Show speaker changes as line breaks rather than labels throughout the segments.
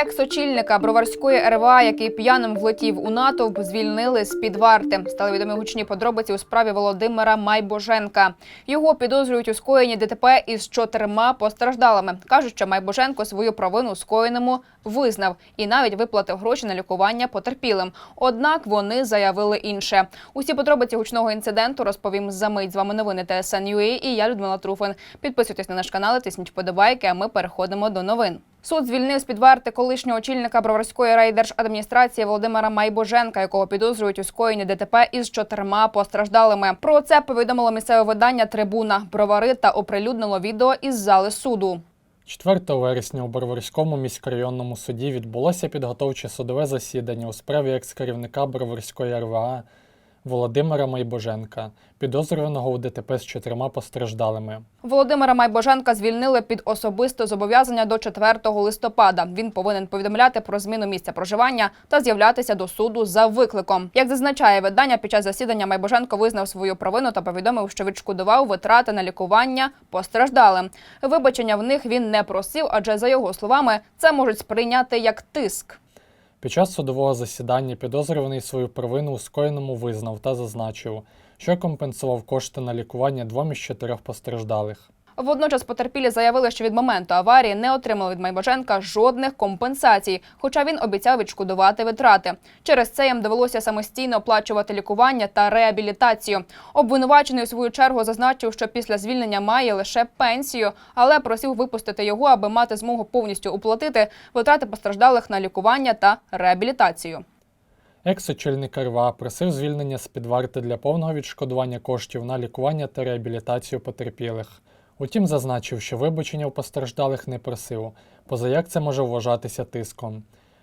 Екс-очільника броварської РВА, який п'яним влетів у натовп, звільнили з під варти. Стали відомі гучні подробиці у справі Володимира Майбоженка. Його підозрюють у скоєнні ДТП із чотирма постраждалими. кажуть, що Майбоженко свою провину скоєному визнав і навіть виплатив гроші на лікування потерпілим. Однак вони заявили інше. Усі подробиці гучного інциденту розповім за мить. З вами новини ТСН.UA і я Людмила Труфин. Підписуйтесь на наш канал, тисніть вподобайки. А ми переходимо до новин. Суд звільнив з під варти колишнього очільника Броварської райдержадміністрації Володимира Майбоженка, якого підозрюють у скоєнні ДТП із чотирма постраждалими. Про це повідомило місцеве видання Трибуна Бровари та оприлюднило відео із зали суду.
4 вересня у Броварському міськрайонному суді відбулося підготовче судове засідання у справі екс-керівника Броварської РВА Володимира Майбоженка, підозрюваного у ДТП з чотирма постраждалими.
Володимира Майбоженка звільнили під особисте зобов'язання до 4 листопада. Він повинен повідомляти про зміну місця проживання та з'являтися до суду за викликом. Як зазначає видання, під час засідання Майбоженко визнав свою провину та повідомив, що відшкодував витрати на лікування постраждалим. Вибачення в них він не просив, адже за його словами це можуть сприйняти як тиск.
Під час судового засідання підозрюваний свою провину у скоєному визнав та зазначив, що компенсував кошти на лікування двом із чотирьох постраждалих.
Водночас потерпілі заявили, що від моменту аварії не отримали від Майбоженка жодних компенсацій, хоча він обіцяв відшкодувати витрати. Через це їм довелося самостійно оплачувати лікування та реабілітацію. Обвинувачений у свою чергу зазначив, що після звільнення має лише пенсію, але просив випустити його, аби мати змогу повністю оплатити витрати постраждалих на лікування та реабілітацію.
Екс-очільник РВА просив звільнення з-під варти для повного відшкодування коштів на лікування та реабілітацію потерпілих. Утім, зазначив, що вибачення у постраждалих не просив, поза як це може вважатися тиском.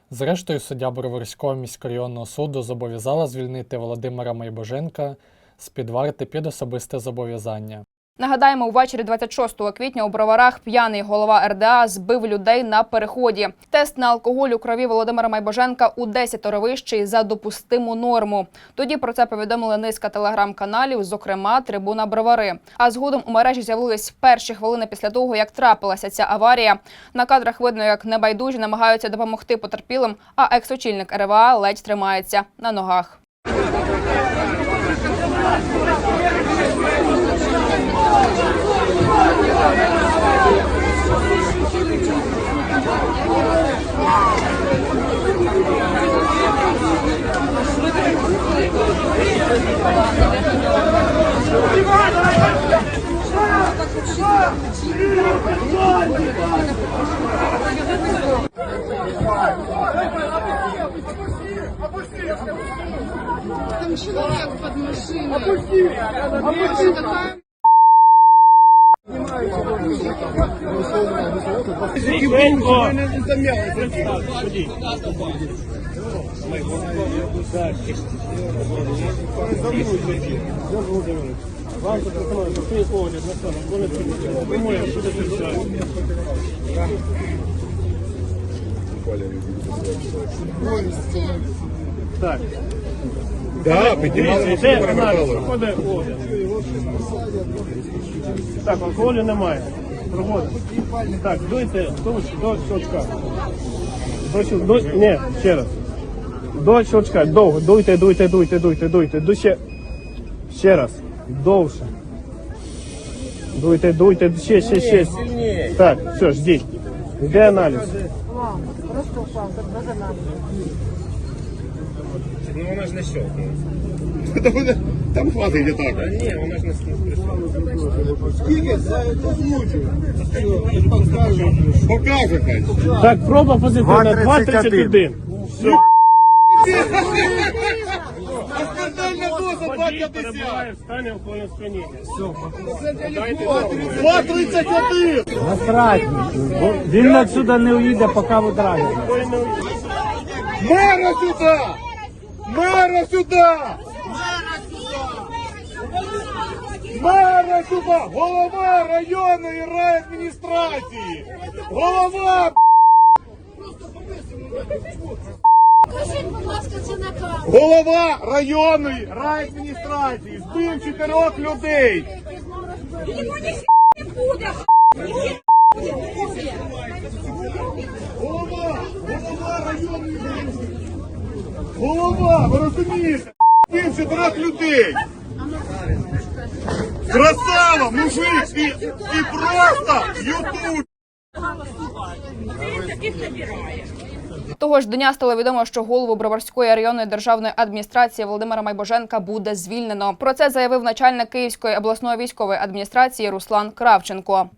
Зрештою, суддя Броварського міськрайонного суду зобов'язала звільнити Володимира Майбоженка з-під варти під особисте зобов'язання.
Нагадаємо, увечері 26 квітня у броварах п'яний голова РДА збив людей на переході. Тест на алкоголь у крові Володимира Майбоженка у 10 вищий за допустиму норму. Тоді про це повідомили низка телеграм-каналів, зокрема Трибуна Бровари. А згодом у мережі з'явились перші хвилини після того, як трапилася ця аварія. На кадрах видно, як небайдужі намагаються допомогти потерпілим, а екс-очільник РВА ледь тримається на ногах.
Там человек под машиной. Опусти! Опусти! Такая...
Так. Так, алкоголю немає. Проводимо. Так, дуйте до, щелчка. До. До, ні, ще раз. До щелчка. Довго. Дуйте, дуйте, дуйте, дуйте, дуйте. Ду ще. Ще раз. довше. Дуйте, дуйте, ще, ще, ще. Так, все, ждіть. Йде аналіз. Вам, просто вам, без аналізу.
Ну вона ж не щелкнула. там, вона- где-то. і так. Та ні, вона ж не Скільки за озвучу? Покаже хай.
Так, проба позитивна, 2.31. 2.31.
2,31.
Насрать. Він отсюда не уїде, поки ви драгите.
Мера сюди! Мера сюди! Мера сюди! Голова районної райадміністрації! Голова! Просто повисимо!
Скажіть, будь ласка, це на камеру.
Голова районної райадміністрації збив чотирьох людей!
Йому ні не буде,
Голова! Голова Голова, ви розумієте? Він чотирьох людей. Красава, мужик, і, і просто ютуб.
Того ж дня стало відомо, що голову Броварської районної державної адміністрації Володимира Майбоженка буде звільнено. Про це заявив начальник Київської обласної військової адміністрації Руслан Кравченко.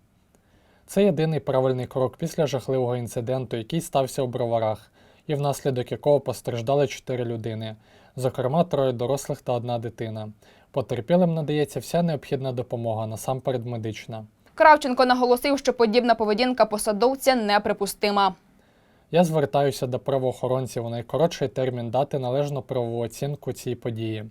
Це єдиний правильний крок після жахливого інциденту, який стався у броварах, і внаслідок якого постраждали чотири людини, зокрема троє дорослих та одна дитина. Потерпілим надається вся необхідна допомога, насамперед медична.
Кравченко наголосив, що подібна поведінка посадовця неприпустима.
Я звертаюся до правоохоронців у найкоротший термін дати належну правову оцінку цій події.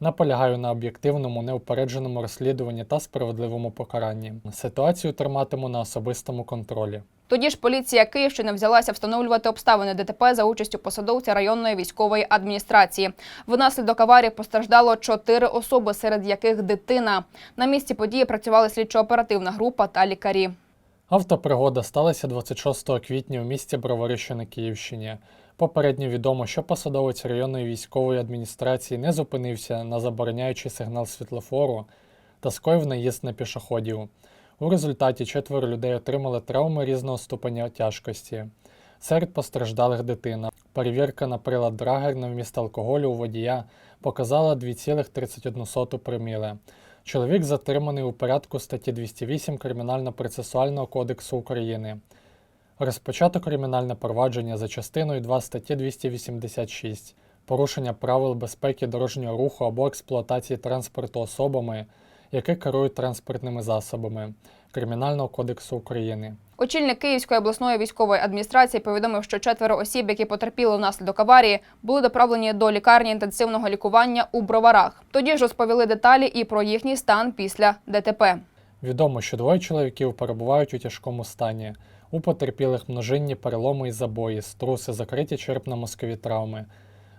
Наполягаю на об'єктивному, неупередженому розслідуванні та справедливому покаранні. Ситуацію триматиму на особистому контролі.
Тоді ж поліція Київщини взялася встановлювати обставини ДТП за участю посадовця районної військової адміністрації. Внаслідок аварії постраждало чотири особи, серед яких дитина. На місці події працювали слідчо-оперативна група та лікарі.
Автопригода сталася 26 квітня у місті Бровари, що на Київщині. Попередньо відомо, що посадовець районної військової адміністрації не зупинився на забороняючий сигнал світлофору та скоїв наїзд на пішоходів. У результаті четверо людей отримали травми різного ступеня тяжкості. Серед постраждалих дитина. Перевірка на прилад Драгер на вміст алкоголю у водія показала 2,31 проміле. Чоловік затриманий у порядку статті 208 Кримінально-процесуального кодексу України. Розпочато кримінальне провадження за частиною 2 статті 286 порушення правил безпеки дорожнього руху або експлуатації транспорту особами, які керують транспортними засобами Кримінального кодексу України.
Очільник Київської обласної військової адміністрації повідомив, що четверо осіб, які потерпіли внаслідок аварії, були доправлені до лікарні інтенсивного лікування у броварах. Тоді ж розповіли деталі і про їхній стан після ДТП.
Відомо, що двоє чоловіків перебувають у тяжкому стані. У потерпілих множинні переломи і забої, струси, закриті черепно-мозкові травми.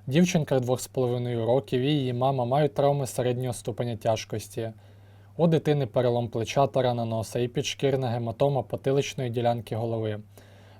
Дівчинка 2,5 років і її мама мають травми середнього ступеня тяжкості. У дитини перелом плеча та рана носа і підшкірна гематома потиличної ділянки голови.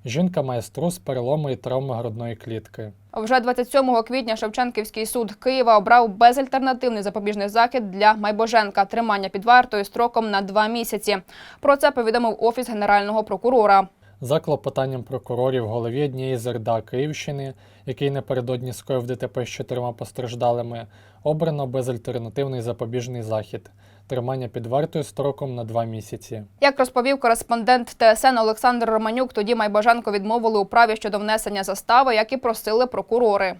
Жінка має струс, переломи і травми грудної клітки.
Вже 27 квітня Шевченківський суд Києва обрав безальтернативний запобіжний захід для Майбоженка тримання під вартою строком на два місяці. Про це повідомив офіс генерального прокурора.
За клопотанням прокурорів голові однієї з РДА Київщини, який напередодні скоїв ДТП з чотирма постраждалими, обрано безальтернативний запобіжний захід тримання під вартою строком на два місяці.
Як розповів кореспондент ТСН Олександр Романюк, тоді Майбоженко відмовили у праві щодо внесення застави, як і просили прокурори.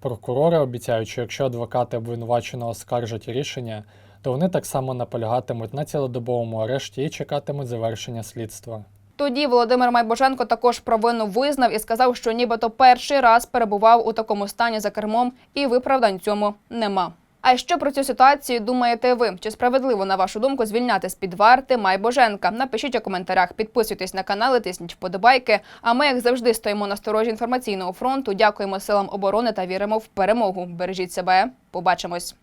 Прокурори обіцяють, що якщо адвокати обвинуваченого скаржать рішення, то вони так само наполягатимуть на цілодобовому арешті і чекатимуть завершення слідства.
Тоді Володимир Майбоженко також провину визнав і сказав, що нібито перший раз перебував у такому стані за кермом, і виправдань цьому нема. А що про цю ситуацію думаєте ви? Чи справедливо, на вашу думку, звільняти з-під варти Майбоженка? Напишіть у коментарях, підписуйтесь на канал, і тисніть вподобайки. А ми, як завжди, стоїмо на сторожі інформаційного фронту. Дякуємо силам оборони та віримо в перемогу. Бережіть себе. Побачимось.